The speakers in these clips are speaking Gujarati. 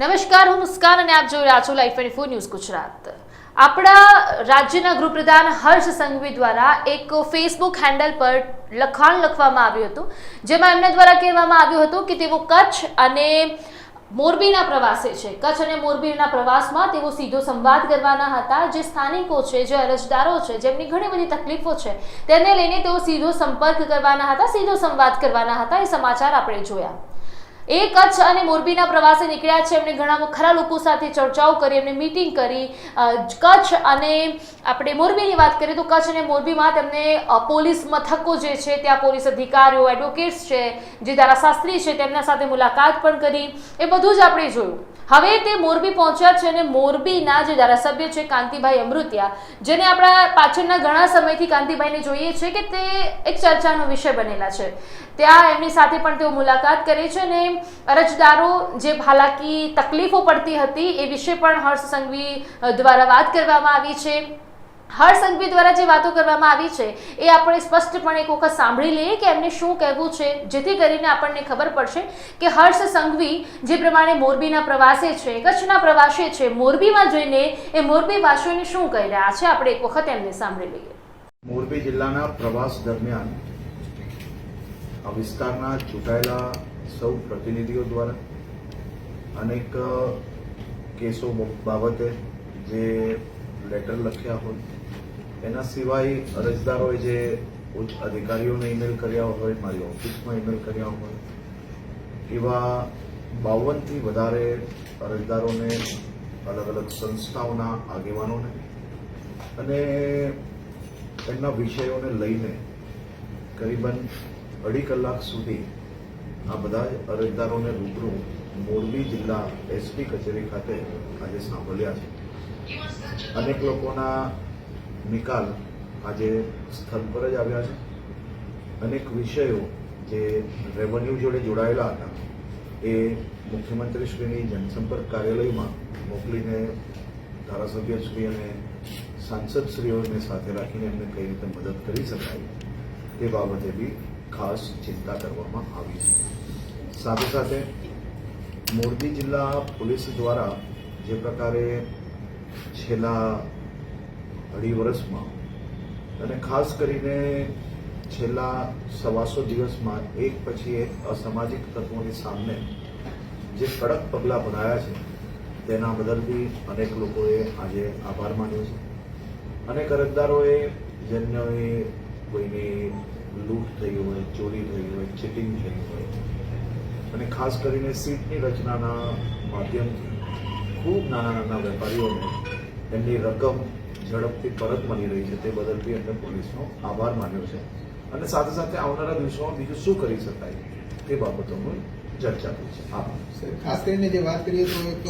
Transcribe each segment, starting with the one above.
નમસ્કાર, હું મુસ્કાન અને આપ જોઈ રહ્યા છો Life twenty four News Gujarat. આપણા રાજ્યના ગૃહપ્રધાન હર્ષ સંઘવી દ્વારા એક ફેસબુક હેન્ડલ પર લખાણ લખવામાં આવ્યું હતું, જેમાં એમના દ્વારા કહેવામાં આવ્યું હતું કે તેઓ કચ્છ અને મોરબીના પ્રવાસે છે. કચ્છ અને મોરબીના પ્રવાસમાં તેઓ સીધો સંવાદ કરવાના હતા. જે સ્થાનિકો છે, જે અરજદારો છે, જેમની ઘણી બધી તકલીફો છે, તેને લઈને તેઓ સીધો સંપર્ક કરવાના હતા, સીધો સંવાદ કરવાના હતા. એ સમાચાર આપણે જોયા. એ કચ્છ અને મોરબીના પ્રવાસે નીકળ્યા છે. એમણે ઘણા ખરા લોકો સાથે ચર્ચાઓ કરી, એમને મીટિંગ કરી. કચ્છ અને આપણે મોરબીની વાત કરીએ તો કચ્છ અને મોરબીમાં તેમને પોલીસ મથકો જે છે, ત્યાં પોલીસ અધિકારીઓ એડવોકેટ્સ છે, જે ધારાશાસ્ત્રી છે, તેમના સાથે મુલાકાત પણ કરી. એ બધું જ આપણે જોયું. હવે તે મોરબી પહોંચ્યા છે અને મોરબીના જે ધારાસભ્ય છે કાંતિભાઈ અમૃતિયા, જેને આપણા પાછળના ઘણા સમયથી કાંતિભાઈને જોઈએ છે કે તે એક ચર્ચાનો વિષય બનેલા છે. ત્યાં એમની સાથે પણ તેઓ મુલાકાત કરે છે અને અરજદારો જે હાલાકી તકલીફો પડતી હતી એ વિશે પણ હર્ષ સંઘવી દ્વારા વાત કરવામાં આવી છે. સંઘવી દ્વારા જે વાતો કરવામાં આવી છે, એ આપણે સ્પષ્ટપણે એક વખત સાંભળી લઈએ કે એમને શું કહેવું છે, જેથી કરીને આપણને ખબર પડશે કે હર્ષ સંઘવી જે પ્રમાણે મોરબીના પ્રવાસે છે, કચ્છના પ્રવાસે છે, મોરબીમાં જઈને એ મોરબી વાસીઓને શું કહી રહ્યા છે, આપણે એક વખત એમને સાંભળી લઈએ. મોરબી જિલ્લાના પ્રવાસ દરમિયાન આ વિસ્તારના ચૂંટાયેલા સૌ પ્રતિનિધિઓ દ્વારા અનેક કેસો બાબતે જે લેટર લખ્યા હોય, એના સિવાય અરજદારોએ જે ઉચ્ચ અધિકારીઓને ઈમેલ કર્યા હોય, મારી ઓફિસમાં ઈમેલ કર્યા હોય, એવા બાવનથી વધારે અરજદારોને અલગ અલગ સંસ્થાઓના આગેવાનોને અને એમના વિષયોને લઈને કરીબન અઢી કલાક સુધી આ બધા અરજદારોને રૂબરૂ મોરબી જિલ્લા એસપી કચેરી ખાતે આજે સાંભળ્યા છે. અનેક લોકોના નિકાલ આજે સ્થળ પર જ આવ્યા છે. અનેક વિષયો જે રેવન્યુ જોડે જોડાયેલા હતા, એ મુખ્યમંત્રીશ્રીની જનસંપર્ક કાર્યાલયમાં મોકલીને ધારાસભ્યશ્રી અને સાંસદશ્રીઓને સાથે રાખીને એમને કઈ રીતે મદદ કરી શકાય તે બાબતે બી ખાસ ચિંતા કરવામાં આવી છે. સાથે સાથે મોરબી જિલ્લા પોલીસ દ્વારા જે પ્રકારે છેલ્લા અઢી વર્ષમાં અને ખાસ કરીને છેલ્લા સવાસો દિવસમાં એક પછી એક અસામાજિક તત્વોની સામે જે કડક પગલાં ભરાયા છે, તેના બદલ બી અનેક લોકોએ આજે આભાર માન્યો છે. અનેક અરજદારોએ જેમને કોઈની લૂંટ થઈ હોય, ચોરી થઈ હોય, ચીટિંગ થઈ હોય, અને ખાસ કરીને સીટની રચનાના માધ્યમથી ખૂબ નાના નાના વેપારીઓને એમની રકમ ઝડપથી પરત મળી રહી છે તે બદલ બી એમને પોલીસનો આભાર માન્યો છે. અને સાથે સાથે આવનારા દિવસોમાં બીજું શું કરી શકાય તે બાબતોનું ચર્ચા થઈ છે. આભાર. ખાસ કરીને જે વાત કરીએ તો એક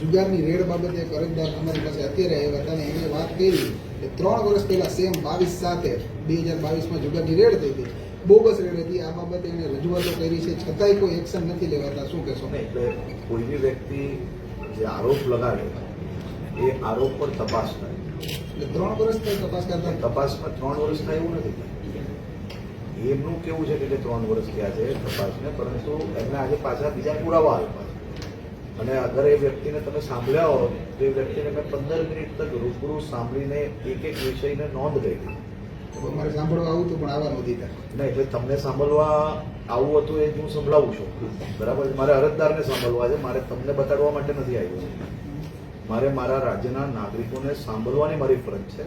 જુગારની રેડ બાબતે એક અરજદાર અમારી પાસે અત્યારે આવ્યા હતા અને એમણે વાત કરી કે ત્રણ વર્ષ પહેલા સેમ બાવીસ સાથે બે હજાર બાવીસમાં જુગારની રેડ થઈ હતી બોગસ રેડ હતી. આ બાબતે એને રજૂઆતો કરી છે. છતાંય કોઈ એક્શન નથી લેવાતા. શું કહેશો? એટલે કોઈ બી વ્યક્તિ જે આરોપ લગાડે એ આરોપ પર તપાસ કરે એટલે ત્રણ થાય તપાસ કરતા? તપાસમાં ત્રણ વર્ષ થાય એવું નથી. એમનું કેવું છે કે ત્રણ વર્ષ થયા છે તપાસને પરંતુ એમને આજે પાછા બીજા પુરાવા આપ્યા અને અગર એ વ્યક્તિને તમે સાંભળ્યા હો તો એ વ્યક્તિને મેં પંદર મિનિટ તક રૂબરૂ સાંભળીને એક એક વિષયને નોંધ લીધી. તો અમારે સાંભળવા આવું તો પણ આવવા નથી નહીં એટલે તમને સાંભળવા આવું હતું એ હું સંભળાવું છું. બરાબર મારે અરજદારને સાંભળવા છે. મારે તમને બતાડવા માટે નથી આવ્યું મારે મારા રાજ્યના નાગરિકોને સાંભળવાની મારી ફરજ છે.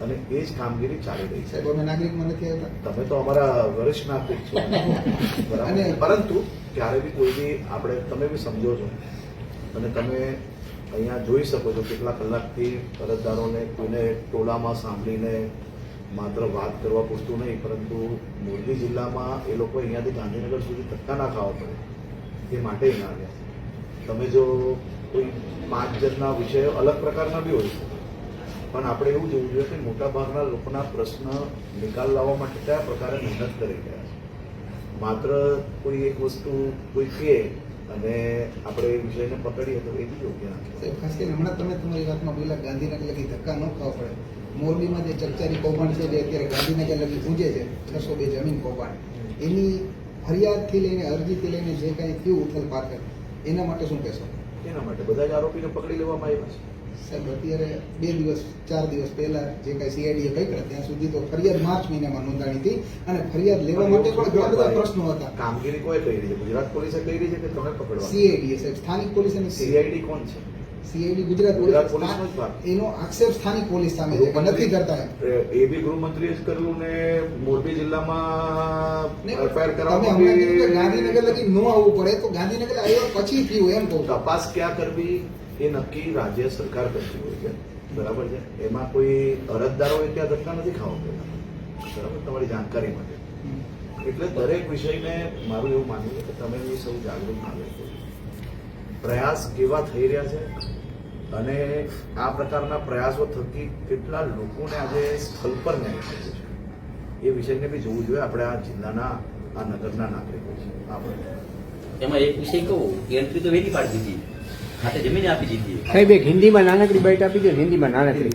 અને એ જ કામગીરી ચાલી રહી છે. તમે નાગરિક નાગરિકમાં નથી આવતા. તમે તો અમારા વરિષ્ઠ નાગરિક છો. બરાબર અને- પરંતુ ક્યારે બી કોઈ બી આપણે તમે બી સમજો છો. અને તમે અહીંયા જોઈ શકો છો કેટલા કલાકથી અરજદારોને કોઈને ટોળામાં સાંભળીને માત્ર વાત કરવા પૂરતું નહીં, પરંતુ મોરબી જિલ્લામાં એ લોકો અહીંયાથી ગાંધીનગર સુધી ધક્કા ના ખાવા પડે. એ માટે અહીંયા આવ્યા છે. તમે જો કોઈ પાંચ જણના વિષયો અલગ પ્રકારના બી હોય પણ આપણે એવું જોવું જોઈએ કે મોટા ભાગના લોકોના પ્રશ્ન નિકાલ લાવવા માટે કયા પ્રકારે મહેનત કરી રહ્યા છે. માત્ર કોઈ એક વસ્તુ કોઈ કહે અને આપણે એ વિષયને પકડીએ તો એ બી યોગ્ય નથી. ખાસ કરીને હમણાં તમે તમારી વાતમાં બોલ્યા ગાંધીનગર લગી ધક્કા ન ખાવા પડે. મોરબીમાં જે ચર્ચાની કૌભાંડ છે જે અત્યારે ગાંધીનગર લગી ગુંજે છે છસો બે જમીન કૌભાંડ. એની ફરિયાદથી લઈને અરજીથી લઈને જે કાંઈ થયું ઉથલ પાથલ એના માટે શું કહેશો? એના માટે બધા જ આરોપીને પકડી લેવામાં આવ્યા છે. સાહેબ અત્યારે બે દિવસ ચાર દિવસ પહેલા જે કઈ સીઆઈડીએ પકડ્યા ત્યાં સુધી તો ફરિયાદ માર્ચ મહિનામાં નોંધાણી હતી અને ફરિયાદ લેવા માટે પણ ઘણા બધા પ્રશ્નો હતા. કામગીરી કોઈ કરી છે? ગુજરાત પોલીસે કરી છે કે તમે પકડવા સીઆઈડીએ સાહેબ સ્થાનિક પોલીસ અને સીઆઈડી કોણ છે? CID Gujarat police. એનો આક્ષેપ સ્થાનિક પોલીસ સામે છે નથી કરતા એ બી ગૃહમંત્રીએ જ કરેલું ને મોરબી જિલ્લામાં એફઆઈઆર તમે કરવામાં હમણાં કીધું કે બી- ગાંધીનગર લગી ન આવવું પડે તો ગાંધીનગર આવ્યો પછી થયું એમ કહું તપાસ ક્યાં કરવી એ નક્કી રાજ્ય સરકાર કરતી હોય છે. બરાબર છે? એમાં કોઈ અરજદારો એ ત્યાં ધક્કા નથી ખાવા પડતા બરાબર? તમારી જાણકારી માટે. એટલે દરેક વિષયને મારું એવું માનવું છે કે તમે સૌ જાગૃત નાગરિકો છો. પ્રયાસ કેવા થઈ રહ્યા છે અને આ પ્રકારના પ્રયાસો થકી કેટલા લોકોને આજે સ્થળ પર ન્યાય મળ્યો છે. એ વિષયને બી જોવું જોઈએ. આપણે આ જિલ્લાના આ નગરના નાગરિકો છે આપણે એમાં એક વિષય કહું એન્ટ્રી તો વહેલી પાડી દીધી. ખાતે જમીન આપી દીધી. સાહેબ એક હિન્દીમાં નાનકડી બાઈટ આપી દો હિન્દીમાં નાનકડી.